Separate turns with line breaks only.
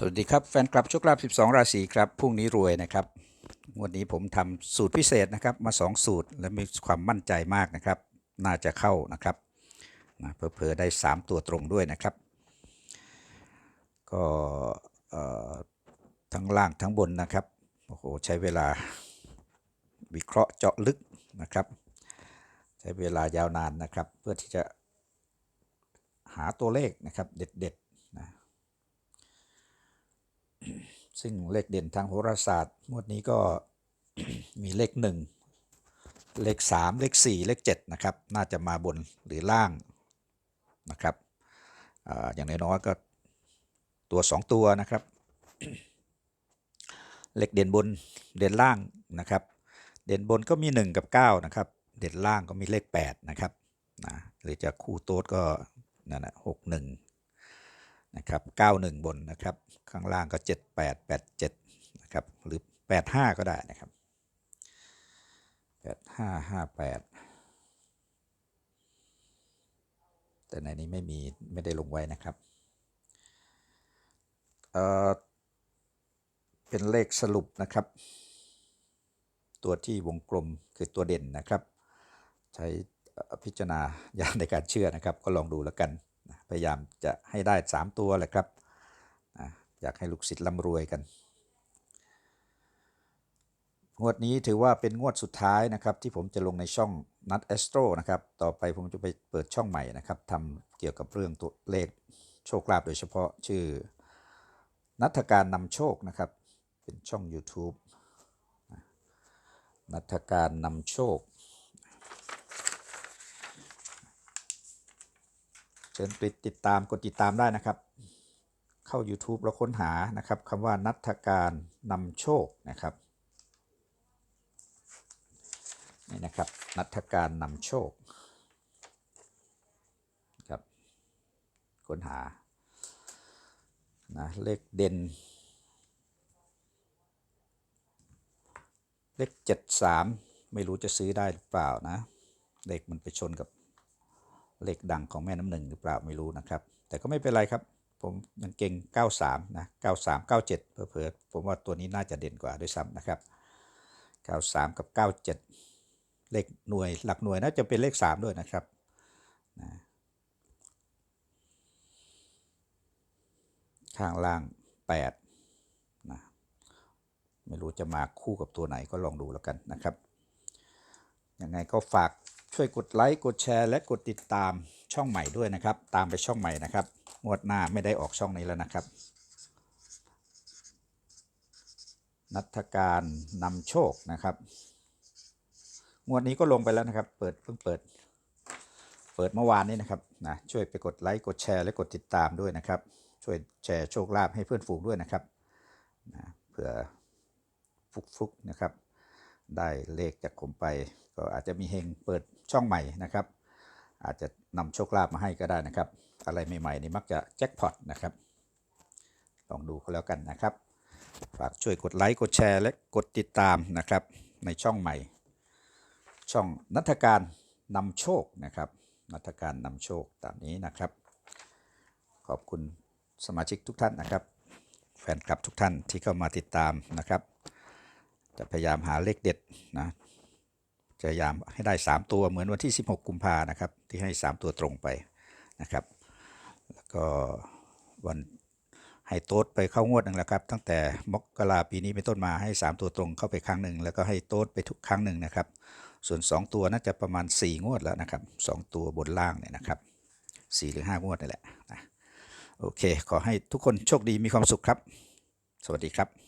สวัสดีครับ แฟนคลับโชคลาภ12 ราศีครับพรุ่งนี้รวยนะครับ วันนี้ผมทำสูตรพิเศษนะครับ มา 2 สูตรและมีความมั่นใจมากนะครับ น่าจะเข้านะครับนะเพอๆได้ 3 ตัวตรงด้วยนะครับ ก็ทั้งล่างทั้งบนนะครับโอ้โหใช้เวลาวิเคราะห์เจาะลึกนะครับ ใช้เวลายาวนานนะครับ เพื่อที่จะหาตัวเลขนะครับ เด็ดๆนะ ซึ่งเลขเด่นทางโหราศาสตร์งวดนี้ก็มีเลขหนึ่งเลขสามเลขสี่เลขเจ็ดนะครับ น่าจะมาบนหรือล่างนะครับออย่างน้อยๆก็ตัวสองตัวนะครับ เลขเด่นบนเด่นล่างนะครับ เด่นบนก็มี 1 กับ 9 นะครับ เด่นล่างก็มีเลข 8 นะครับนะหรือจะคู่โต๊ดก็นั่นนะหกหนึ่ง นะครับเก้าหนึ่งบนนะครับ ข้างล่างก็ 7 8 8 7 นะครับ หรือ 8 5 ก็ได้นะครับ 8 5 5 8 แต่ในนี้ไม่มีไม่ได้ลงไว้นะครับ เอ่อ เป็นเลขสรุปนะครับ ตัวที่วงกลมคือตัวเด่นนะครับ ใช้พิจารณาญาณในการเชื่อนะครับ ก็ลองดูแล้วกัน พยายามจะให้ได้ 3 ตัวแหละครับอยากให้ลูกศิษย์ร่ำรวยกัน งวดนี้ถือว่าเป็นงวดสุดท้ายนะครับ ที่ผมจะลงในช่องนัดเอสโตรนะครับ ต่อไปผมจะไปเปิดช่องใหม่นะครับทำเกี่ยวกับเรื่องตัวเลขโชคลาภโดยเฉพาะชื่อ นัทการนำโชคนะครับ เป็นช่อง YouTube นัทการนำโชค ชิญไปติดตามกดติดตามได้นะครับ เข้า YouTube แล้วค้นหานะครับคำว่านัทการนำโชคนะครับนี่นะครับนัทการนำโชคครับค้นหานะเลขเด่น เลขเจ็ดสามไม่รู้จะซื้อได้หรือเปล่านะ เลขมันไปชนกับ เลขดังของแม่น้ำหนึ่งหรือเปล่าไม่รู้นะครับ แต่ก็ไม่เป็นไรครับ ผมยังเก่ง 93 นะ 93 97 เผลอๆผมว่าตัวนี้น่าจะเด่นกว่าด้วยซ้ำนะครับ 93 กับ 97 เลขหน่วยหลักหน่วยน่าจะเป็นเลข 3 ด้วยนะครับนะข้างล่าง 8นะไม่รู้จะมาคู่กับตัวไหนก็ลองดูแล้วกันนะครับ ยังไงก็ฝากช่วยกดไลค์กดแชร์และกดติดตามช่องใหม่ด้วยนะครับ ตามไปช่องใหม่นะครับงวดหน้าไม่ได้ออกช่องนี้แล้วนะครับ นัทการนำโชคนะครับงวดนี้ก็ลงไปแล้วนะครับ เปิดเพิ่งเปิด เปิดเมื่อวานนี้นะครับนะช่วยไปกดไลค์กดแชร์และกดติดตามด้วยนะครับ ช่วยแชร์โชคลาภให้เพื่อนฝูงด้วยนะครับนะเผื่อฟุกๆนะครับ ได้เลขจากผมไป ก็อาจจะมีเฮงเปิดช่องใหม่นะครับ อาจจะนำโชคลาภมาให้ก็ได้นะครับ อะไรใหม่ๆนี่มักจะแจ็คพอตนะครับ ลองดูก็แล้วกันนะครับ ฝากช่วยกดไลค์กดแชร์และกดติดตามนะครับ ในช่องใหม่ ช่องนัทการนำโชคนะครับนัทการนำโชคตามนี้นะครับ ขอบคุณสมาชิกทุกท่านนะครับ แฟนคลับทุกท่านที่เข้ามาติดตามนะครับ จะพยายามหาเลขเด็ดนะพยายามให้ได้ 3 ตัวเหมือนวันที่ 16 กุมภานะครับ ที่ให้ 3 ตัวตรงไปนะครับ แล้วก็วันให้โต๊ดไปเข้างวดหนึ่งแล้วครับ ตั้งแต่มกราปีนี้เป็นต้นมาให้ 3 ตัวตรงเข้าไปครั้งหนึ่งแล้วก็ให้โต๊ดไปทุกครั้งหนึ่งนะครับ ส่วน 2 ตัวน่าจะประมาณ 4 งวดแล้วนะครับ 2 ตัวบนล่างเนี่ยนะครับ4หรือ 5 งวดนี่แหละนะโอเค ขอให้ทุกคนโชคดีมีความสุขครับ สวัสดีครับ